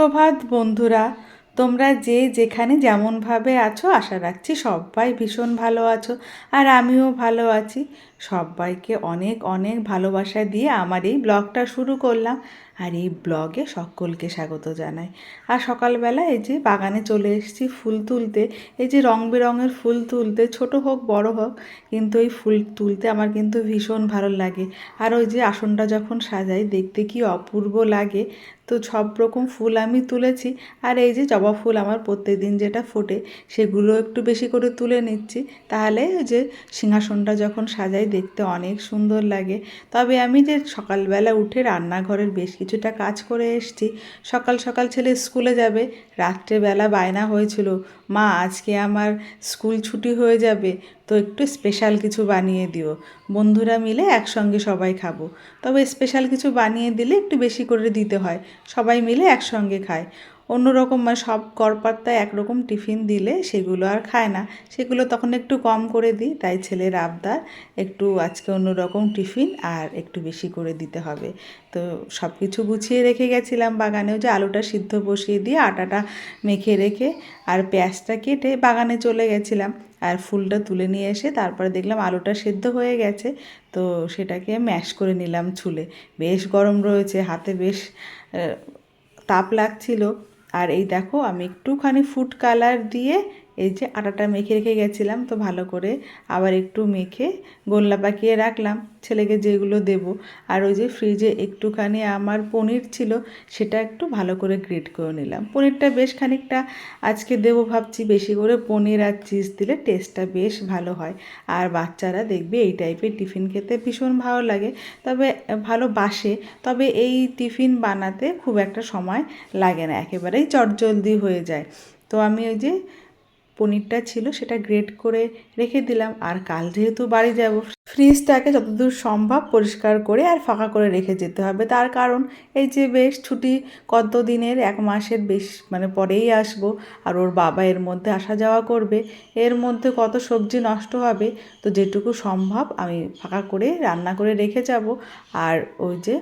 সুপ্রভাত বন্ধুরা, তোমরা যে যেখানে যেমনভাবে আছো, আশা রাখছি সবাই ভীষণ ভালো আছো আর আমিও ভালো আছি। সবাইকে অনেক অনেক ভালোবাসা দিয়ে আমার এই ব্লগটা শুরু করলাম। আর এই ব্লগে সকলকে স্বাগত জানাই। আর সকালবেলা এই যে বাগানে চলে এসেছি ফুল তুলতে, এই যে রং বেরঙের ফুল তুলতে, ছোট হোক, বড় হোক, কিন্তু এই ফুল তুলতে আমার কিন্তু ভীষণ ভালো লাগে। আর ওই যে আসনটা যখন সাজাই, দেখতে কি অপূর্ব লাগে। তো সব রকম ফুল আমি তুলেছি, আর এই যে জবা ফুল আমার প্রত্যেক দিন যেটা ফোটে, সেগুলো একটু বেশি করে তুলে নিচ্ছি। তাহলে ওই যে সিংহাসনটা যখন সাজাই, দেখতে অনেক সুন্দর লাগে। তবে আমি যে সকালবেলা উঠে রান্নাঘরের বেশ কিছুটা কাজ করে এসছি। সকাল সকাল ছেলে স্কুলে যাবে। রাত্রেবেলা বায়না হয়েছিল। মা, আজকে আমার স্কুল ছুটি হয়ে যাবে, তো একটু স্পেশাল কিছু বানিয়ে দিও। বন্ধুরা মিলে একসঙ্গে সবাই খাব। তবে স্পেশাল কিছু বানিয়ে দিলে একটু বেশি করে দিতে হয়। সবাই মিলে একসঙ্গে খায়। অন্যরকম মানে সব করপাত্তায় একরকম টিফিন দিলে সেগুলো আর খায় না। সেগুলো তখন একটু কম করে দিই, তাই ছেলের আবদার একটু আজকে অন্যরকম টিফিন আর একটু বেশি করে দিতে হবে। তো সব কিছু গুছিয়ে রেখে গেছিলাম বাগানেও যে আলুটা সিদ্ধ বসিয়ে দিয়ে আটাটা মেখে রেখে আর পেঁয়াজটা কেটে বাগানে চলে গেছিলাম। আর ফুলটা তুলে নিয়ে এসে তারপরে দেখলাম আলুটা সেদ্ধ হয়ে গেছে, তো সেটাকে ম্যাশ করে নিলাম ছুলে। বেশ গরম রয়েছে, হাতে বেশ তাপ লাগছিল। আর এই দেখো আমি একটুখানি ফুড কালার দিয়ে এই যে আটাটা মেখে রেখে গেছিলাম, তো ভালো করে আবার একটু মেখে গোল্লা পাকিয়ে রাখলাম, ছেলেকে যেগুলো দেব। আর ওই যে ফ্রিজে একটুখানি আমার পনির ছিল, সেটা একটু ভালো করে গ্রেট করে নিলাম। পনিরটা বেশ খানিকটা আজকে দেবো ভাবছি, বেশি করে পনির আর চিজ দিলে টেস্টটা বেশ ভালো হয়। আর বাচ্চারা দেখবে এই টাইপের টিফিন খেতে ভীষণ ভালো লাগে। তবে ভালোবাসে তবে এই টিফিন বানাতে খুব একটা সময় লাগে না, একেবারেই চটজলদি হয়ে যায়। তো আমি ওই যে পনিরটা ছিল সেটা গ্রেট করে রেখে দিলাম, আর কাল যেহেতু বাড়ি যাব, ফ্রিজটাকে যতদূর সম্ভব পরিষ্কার করে আর ফাঁকা করে রেখে যেতে হবে। তার কারণ এই যে বেশ ছুটি কত দিনের, এক মাসের বেশ মানে পরেই আসব, আর ওর বাবা এর মধ্যে আসা যাওয়া করবে, এর মধ্যে কত সবজি নষ্ট হবে, তো যেটুকু সম্ভব আমি ফাঁকা করে রান্না করে রেখে যাব। আর ওই যে,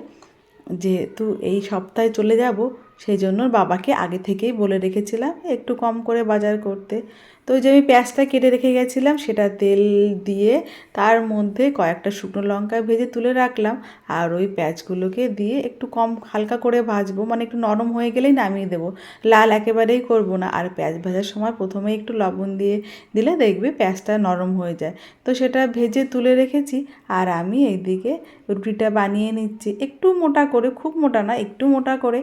যেহেতু এই সপ্তাহে চলে যাব সেই জন্য বাবাকে আগে থেকেই বলে রেখেছিলাম একটু কম করে বাজার করতে। তো যে আমি পেঁয়াজটা কেটে রেখে গেছিলাম, সেটা তেল দিয়ে তার মধ্যে কয়েকটা শুকনো লঙ্কা ভেজে তুলে রাখলাম আর ওই পেঁয়াজগুলোকে দিয়ে একটু কম হালকা করে ভাজবো মানে একটু নরম হয়ে গেলেই নামিয়ে দেবো। লাল একেবারেই করব না। আর পেঁয়াজ ভাজার সময় প্রথমে একটু লবণ দিয়ে দিলে দেখবে পেঁয়াজটা নরম হয়ে যায়। তো সেটা ভেজে তুলে রেখেছি আর আমি এইদিকে রুটিটা বানিয়ে নিচ্ছি। একটু মোটা করে, খুব মোটা না, একটু মোটা করে।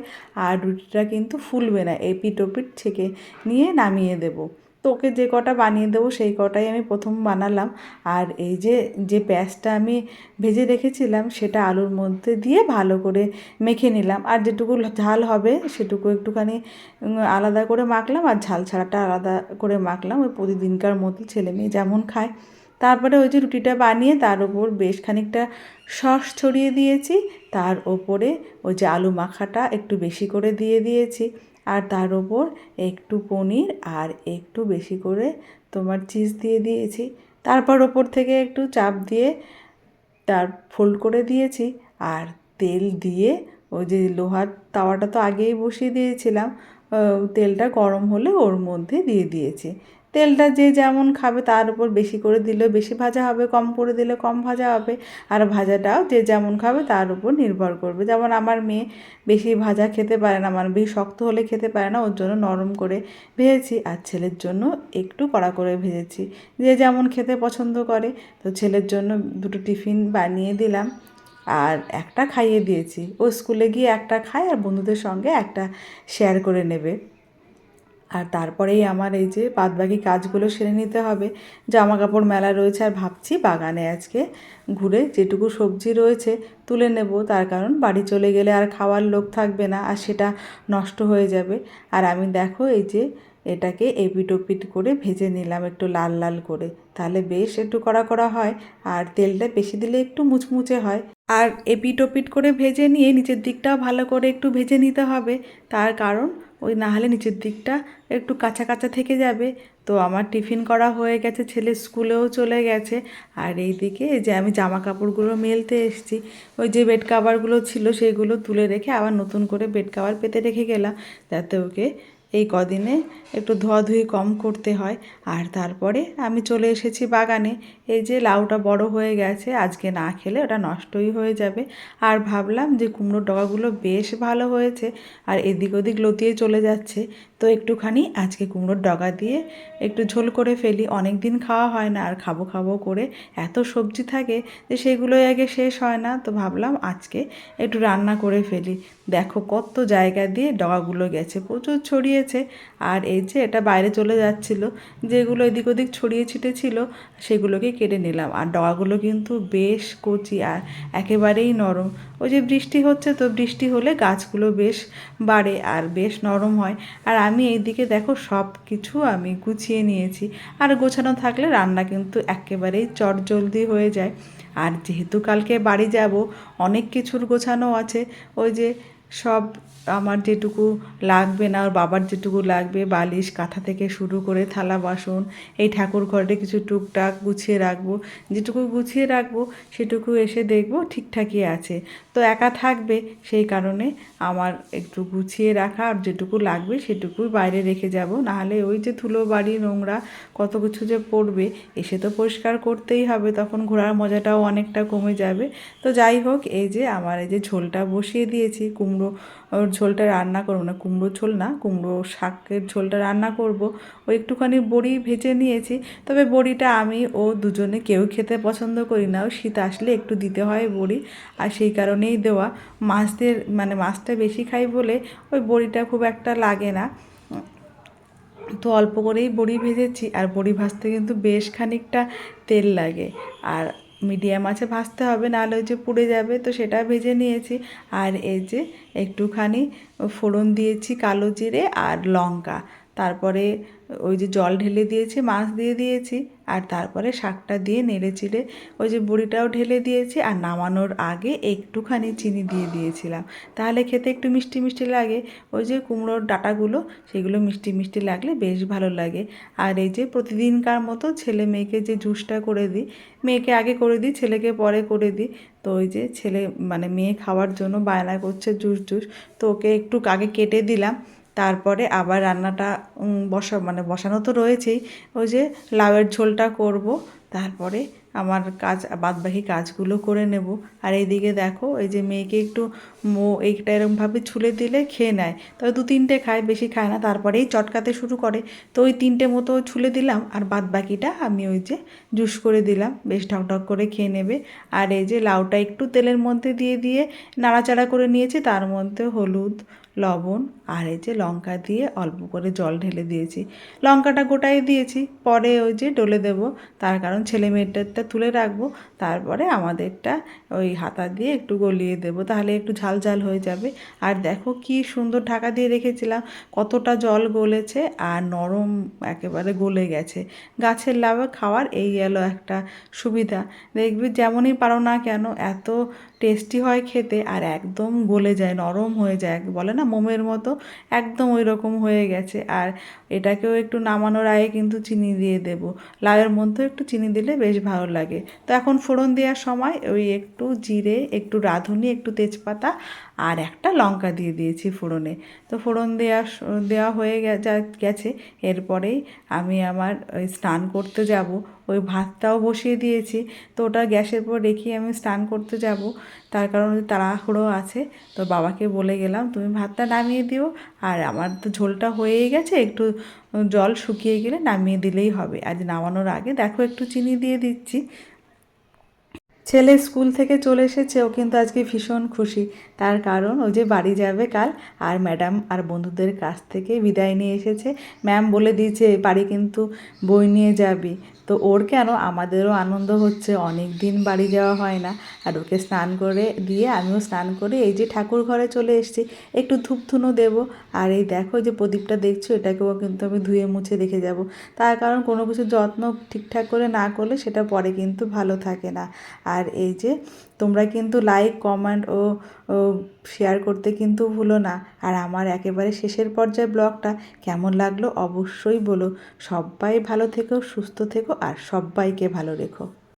আর রুটিটা কিন্তু ফুলবে না এপিট ওপিট ছেঁকে নিয়ে নামিয়ে দেবো। তো ওকে যে কটা বানিয়ে দেবো সেই কটাই আমি প্রথম বানালাম। আর এই যে যে পেঁয়াজটা আমি ভেজে রেখেছিলাম সেটা আলুর মধ্যে দিয়ে ভালো করে মেখে নিলাম। আর যেটুকু ঝাল হবে সেটুকু একটুখানি আলাদা করে মাখলাম। আর ঝাল ছাড়াটা আলাদা করে মাখলাম। ওই প্রতিদিনকার মতো ছেলে মেয়ে যেমন খায়। তারপরে ওই যে রুটিটা বানিয়ে তার উপর বেশ খানিকটা সস ছড়িয়ে দিয়েছি। তার ওপরে ওই যে আলু মাখাটা একটু বেশি করে দিয়ে দিয়েছি। আর তার ওপর একটু পনির আর একটু বেশি করে তোমার চিজ দিয়ে দিয়েছি। তারপর ওপর থেকে একটু চাপ দিয়ে তার ফোল্ড করে দিয়েছি। আর তেল দিয়ে ওই যে লোহার তাওয়াটা তো আগেই বসিয়ে দিয়েছিলাম। তেলটা গরম হলে ওর মধ্যে দিয়ে দিয়েছি। তেলটা যে যেমন খাবে তার উপর বেশি করে দিলে বেশি ভাজা হবে, কম করে দিলে কম ভাজা হবে। আর ভাজাটাও যে যেমন খাবে তার উপর নির্ভর করবে। যেমন আমার মেয়ে বেশি ভাজা খেতে পারে না মানে বেশি শক্ত হলে খেতে পারে না, ওর জন্য নরম করে ভেজেছি। আর ছেলের জন্য একটু কড়া করে ভেজেছি। যে যেমন খেতে পছন্দ করে, তো ছেলের জন্য দুটো টিফিন বানিয়ে দিলাম। আর একটা খাইয়ে দিয়েছি। ও স্কুলে গিয়ে একটা খায় আর বন্ধুদের সঙ্গে একটা শেয়ার করে নেবে। আর তারপরেই আমার এই যে বাদবাকি কাজগুলো সেরে নিতে হবে। জামা কাপড় মেলা রয়েছে আর ভাবছি বাগানে আজকে ঘুরে যেটুকু সবজি রয়েছে তুলে নেব। তার কারণ বাড়ি চলে গেলে আর খাওয়ার লোক থাকবে না আর সেটা নষ্ট হয়ে যাবে। আর আমি দেখো এই যে এটাকে এপিট ওপিট করে ভেজে নিলাম একটু লাল লাল করে। তাহলে বেশ একটু কড়া কড়া হয় আর তেলটা বেশি দিলে একটু মুচমুচে হয়। আর এপিট ওপিট করে ভেজে নিয়ে নিচের দিকটাও ভালো করে একটু ভেজে নিতে হবে। তার কারণ ওই নাহলে নিচের দিকটা একটু কাঁচা কাঁচা থেকে যাবে। তো আমার টিফিন করা হয়ে গেছে, ছেলে স্কুলেও চলে গেছে। আর এই দিকে যে আমি জামা কাপড়গুলো মেলতে এসেছি, ওই যে বেড কাভারগুলো ছিল সেগুলো তুলে রেখে আবার নতুন করে বেড কাভার পেতে রেখে গেলাম। যাতে ওকে এই কদিনে একটু ধোয়াধুয়ি কম করতে হয়। আর তারপরে আমি চলে এসেছি বাগানে। এই যে লাউটা বড় হয়ে গেছে, আজকে না খেলে ওটা নষ্টই হয়ে যাবে। আর ভাবলাম যে কুমড়োর ডগাগুলো বেশ ভালো হয়েছে, আর এদিক ওদিক লতিয়ে চলে যাচ্ছে। তো একটুখানি আজকে কুমড়োর ডগা দিয়ে একটু ঝোল করে ফেলি। অনেক দিন খাওয়া হয় না, আর খাব খাব করে এত সবজি থাকে যে সেগুলোই আগে শেষ হয় না। তো ভাবলাম আজকে একটু রান্না করে ফেলি। দেখো কত জায়গা দিয়ে ডগাগুলো গেছে, প্রচুর ছড়িয়েছে। আর এই যে এটা বাইরে চলে যাচ্ছিল, যেগুলো এদিক ওদিক ছড়িয়ে ছিটে ছিল সেগুলোকে কেটে নিলাম। আর ডগাগুলো কিন্তু বেশ কচি আর একেবারেই নরম। ওই যে বৃষ্টি হচ্ছে তো বৃষ্টি হলে গাছগুলো বেশ বাড়ে আর বেশ নরম হয়। আর আমি এইদিকে দেখো সব কিছু আমি গুছিয়ে নিয়েছি। আর গোছানো থাকলে রান্না কিন্তু একেবারেই চটজলদি হয়ে যায়। আর যেহেতু কালকে বাড়ি যাব, অনেক কিছুর গোছানো আছে। ওই যে সব আমার যেটুকু লাগবে না, ওর বাবার যেটুকু লাগবে, বালিশ, কাঁথা থেকে শুরু করে থালা, বাসন, এই ঠাকুর ঘরে কিছু টুকটাক গুছিয়ে রাখব। যেটুকু গুছিয়ে রাখব, সেটুকু এসে দেখব ঠিকঠাকই আছে। তো একা থাকবে, সেই কারণে আমার একটু গুছিয়ে রাখা, আর যেটুকু লাগবে সেটুকুই বাইরে রেখে যাব। নাহলে ওই যে ধুলো বাড়ি, নোংরা, কত কিছু যে পড়বে, এসে তো পরিষ্কার করতেই হবে, তখন ঘোরার মজাটাও অনেকটা কমে যাবে। তো যাই হোক, এই যে আমার এই যে ঝোলটা বসিয়ে দিয়েছি, কুমড়ো ওর ঝোলটা রান্না করব না কুমড়ো ঝোল না, কুমড়ো শাকের ঝোলটা রান্না করব। ও একটুখানি বড়ি ভেজে নিয়েছি, তবে বড়িটা আমি ও দুজনে কেউ খেতে পছন্দ করি না। ও শীত আসলে একটু দিতে হয় বড়ি, আর সেই কারণেই দেওয়া। মাছদের মানে মাছটা বেশি খাই বলে ওই বড়িটা খুব একটা লাগে না। তো অল্প করেই বড়ি ভেজেছি, আর বড়ি ভাজতে কিন্তু বেশ খানিকটা তেল লাগে। আর মিডিয়াম আছে, ভাজতে হবে, নাহলে ওই যে পুড়ে যাবে। তো সেটা ভেজে নিয়েছি। আর এই যে একটুখানি ফোড়ন দিয়েছি কালো জিরে আর লঙ্কা। তারপরে ওই যে জল ঢেলে দিয়েছি, মাছ দিয়ে দিয়েছি, আর তারপরে শাকটা দিয়ে নেড়ে চিড়ে ওই যে বুড়িটাও ঢেলে দিয়েছি, আর নামানোর আগে একটুখানি চিনি দিয়ে দিয়েছিলাম। তাহলে খেতে একটু মিষ্টি মিষ্টি লাগে, ওই যে কুমড়োর ডাঁটাগুলো, সেগুলো মিষ্টি মিষ্টি লাগলে বেশ ভালো লাগে। আর এই যে প্রতিদিনকার মতো ছেলে মেয়েকে যে জুসটা করে দিই, মেয়েকে আগে করে দিই, ছেলেকে পরে করে দিই, তো ওই যে ছেলে মানে মেয়ে খাওয়ার জন্য বায়না করছে জুস জুস, তো ওকে একটু আগে কেটে দিলাম। তারপরে আবার রান্নাটা বসা মানে বসানো তো রয়েছেই। ওই যে লাউয়ের ঝোলটা করব, তারপরে আমার কাজ, বাদবাকি কাজগুলো করে নেব। আর এইদিকে দেখো, এই যে মেয়েকে একটু মো, এইটা এরকমভাবে ছুলে দিলে খেয়ে নেয়। তবে দু তিনটে খায়, বেশি খায় না, তারপরেই চটকাতে শুরু করে। তো ওই তিনটে মতো ছুলে দিলাম, আর বাদ বাকিটা আমি ওই যে জুস করে দিলাম। বেশ ঢকঢক করে খেয়ে নেবে। আর এই যে লাউটা একটু তেলের মধ্যে দিয়ে দিয়ে নাড়াচাড়া করে নিয়েছি, তার মধ্যে হলুদ লবণ আর এই যে লঙ্কা দিয়ে অল্প করে জল ঢেলে দিয়েছি। লঙ্কাটা গোটাই দিয়েছি, পরে ওই যে ডলে দেব। তার কারণ ছেলে মেয়েটারটা তুলে রাখব, তারপরে আমাদেরটা ওই হাতা দিয়ে একটু গলিয়ে দেবো, তাহলে একটু ঝাল ঝাল হয়ে যাবে। আর দেখো কি সুন্দর ঢাকা দিয়ে রেখেছিলাম, কতটা জল গলেছে আর নরম একেবারে গলে গেছে। গাছের লাভে খাওয়ার এই গেল একটা সুবিধা। দেখবি যেমনই পারো না কেন, এত টেস্টি হয় খেতে আর একদম গলে যায়, নরম হয়ে যায় বলে না মোমের মতো, একদম ওই রকম হয়ে গেছে। আর এটাকেও একটু নামানোর আগে কিন্তু চিনি দিয়ে দেব। লাউয়ের মধ্যেও একটু চিনি দিলে বেশ ভালো লাগে। তো এখন ফোড়ন দেওয়ার সময় ওই একটু জিরে, একটু রাঁধুনি, একটু তেজপাতা আর একটা লঙ্কা দিয়ে দিয়েছি ফোড়নে। তো ফোড়ন দেওয়া দেওয়া হয়ে গেছে এরপরেই আমি আমার স্নান করতে যাব। ওই ভাতটাও বসিয়ে দিয়েছি। তো ওটা গ্যাসের পর রেখে আমি স্নান করতে যাব। তার কারণ তাড়াহুড়ো আছে। তো বাবাকে বলে গেলাম, তুমি ভাতটা নামিয়ে দিও। আর আমার তো ঝোলটা হয়েই গেছে, একটু জল শুকিয়ে গেলে নামিয়ে দিলেই হবে। আজ নামানোর আগে দেখো একটু চিনি দিয়ে দিচ্ছি। ছেলে স্কুল থেকে চলে এসেছে ও কিন্তু আজকে ভীষণ খুশি। তার কারণ ও যে বাড়ি যাবে কাল আর ম্যাডাম আর বন্ধুদের কাছ থেকে বিদায় নিয়ে এসেছে। ম্যাম বলে দিয়েছে বাড়ি কিন্তু বই নিয়ে যাবি। তো ওর কেন? আমাদেরও আনন্দ হচ্ছে, অনেক দিন বাড়ি যাওয়া হয় না। আর ওকে স্নান করে দিয়ে আমিও স্নান করে এই যে ঠাকুর ঘরে চলে এসেছি। একটু ধূপ ধুনো দেবো। আর এই দেখো যে প্রদীপটা দেখছ, এটাকেও কিন্তু আমি ধুয়ে মুছে রেখে যাব। তার কারণ কোনো কিছু যত্ন ঠিকঠাক করে না করলে সেটা পরে কিন্তু ভালো থাকে না। আর এই যে তোমরা কিন্তু লাইক কমেন্ট ও শেয়ার করতে কিন্তু ভুলো না। আর আমার একেবারে শেষের পর্যায়ে ব্লগটা কেমন লাগল অবশ্যই বলো। সবাই ভালো থেকো, সুস্থ থেকো, আর সবাইকে ভালো রেখো।